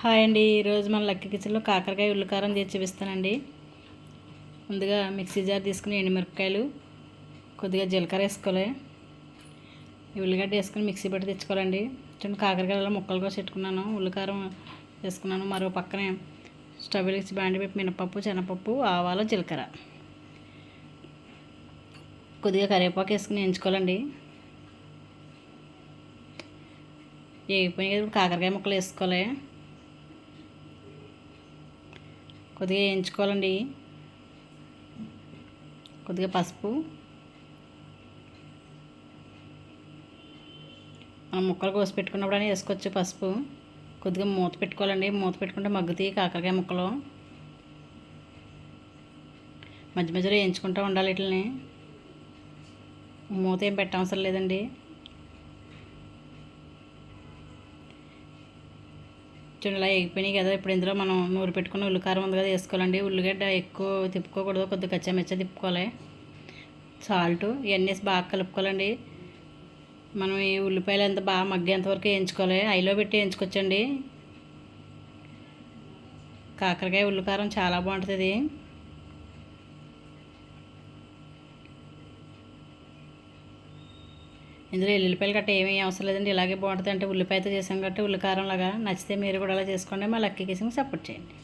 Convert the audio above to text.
Hi అండి. ఈరోజు మన లక్కీ కిచెన్లో కాకరకాయ ఉల్లికారం చేసి చూపిస్తానండి ముందుగా మిక్సీ జార్ తీసుకుని ఎండుమిరపకాయలు కొద్దిగా జీలకర్ర వేసుకోవాలి. ఉల్లిగడ్డ వేసుకుని మిక్సీ పట్టి తెచ్చుకోవాలండి. చూడండి కాకరకాయలలో ముక్కలు కోసి పెట్టుకున్నాను. ఉల్లికారం వేసుకున్నాను. మరో పక్కనే స్టవ్ బాండి పెట్టి మినపప్పు శనగపప్పు ఆవాలు జీలకర్ర. కొద్దిగా కరివేపాకు వేసుకుని ఎంచుకోవాలండి. వేగిపోయినాయి కదా ఇప్పుడు కాకరకాయ ముక్కలు వేసుకోవాలి. కొద్దిగా వేయించుకోవాలండి. కొద్దిగా పసుపు. మనం ముక్కలు కోసి పెట్టుకున్నప్పుడు అని వేసుకోవచ్చు పసుపు. కొద్దిగా మూత పెట్టుకోవాలండి. మూత పెట్టుకుంటే మగ్గుతాయి కాకరకాయ ముక్కలు. మధ్య మధ్యలో వేయించుకుంటూ ఉండాలి వీటిని మూత ఏం పెట్టవసరం లేదండి. చూడండి ఇలా ఎగిపోయినాయి కదా ఇప్పుడు ఇందులో మనం నూరు పెట్టుకున్న ఉల్లికారం ఉంది కదా వేసుకోవాలండి. ఉల్లిగడ్డ ఎక్కువ తిప్పుకోకూడదు కొద్దిగా కచ్చామెచ్చ తిప్పుకోవాలి. సాల్ట్ ఇవన్నీ వేసి బాగా కలుపుకోవాలండి. మనం ఈ ఉల్లిపాయలు ఎంత బాగా మగ్గేంత వరకు వేయించుకోవాలి. ఐలో పెట్టి వేయించుకోవచ్చండి. కాకరకాయ ఉల్లికారం చాలా బాగుంటుంది ఇందులో ఎల్లుల్లిపాయలు గట్ట ఏమీ అవసరం లేదండి. ఇలాగే బాగుంటుంది అంటే ఉల్లిపాయతో చేసాం కాబట్టి ఉల్లికారం లాగా నచ్చితే మీరు కూడా అలా చేసుకోండి. మా లక్కీ కేసింగ్ సపోర్ట్ చేయండి.